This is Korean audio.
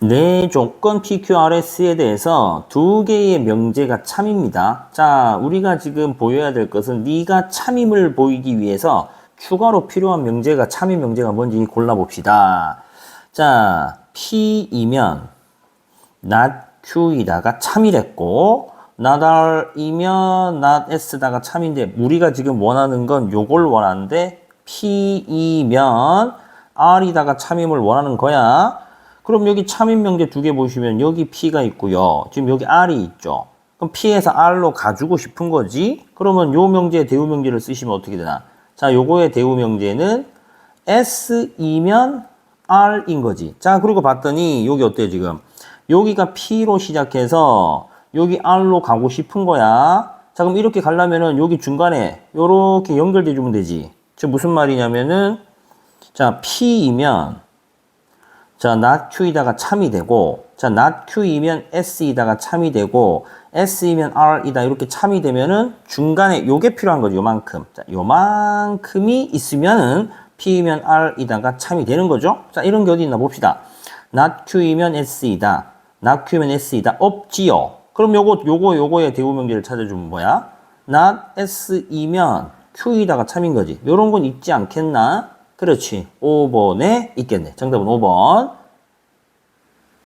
네 조건 PQRS에 대해서 두 개의 명제가 참입니다. 자, 우리가 지금 보여야 될 것은 네가 참임을 보이기 위해서 추가로 필요한 명제가 참임 명제가 뭔지 골라봅시다. 자, P이면 not Q이다가 참이랬고 not R이면 not S다가 참인데 우리가 지금 원하는 건 요걸 원하는데 P이면 R이다가 참임을 원하는 거야. 그럼 여기 참임 명제 두 개 보시면 여기 P가 있고요. 지금 여기 R이 있죠. 그럼 P에서 R로 가주고 싶은 거지. 그러면 요 명제 대우 명제를 쓰시면 어떻게 되나? 자, 요거의 대우 명제는 S이면 R인 거지. 자, 그리고 봤더니 여기 어때요, 지금? 여기가 P로 시작해서 여기 R로 가고 싶은 거야. 자, 그럼 이렇게 가려면은 여기 중간에 요렇게 연결돼 주면 되지. 즉 무슨 말이냐면은 자, P이면 자, not Q이다가 참이 되고, 자, not Q이면 S이다가 참이 되고, S이면 R이다 이렇게 참이 되면은 중간에 요게 필요한 거죠. 요만큼. 자, 요만큼이 있으면은 P이면 R이다가 참이 되는 거죠. 자, 이런 게 어디 있나 봅시다. not Q이면 S이다. not Q면 S이다. 없지요. 그럼 요거, 요거, 요거의 대우 명제를 찾아주면 뭐야? not S이면 Q이다가 참인 거지. 요런 건 있지 않겠나? 그렇지. 5번에 있겠네. 정답은 5번.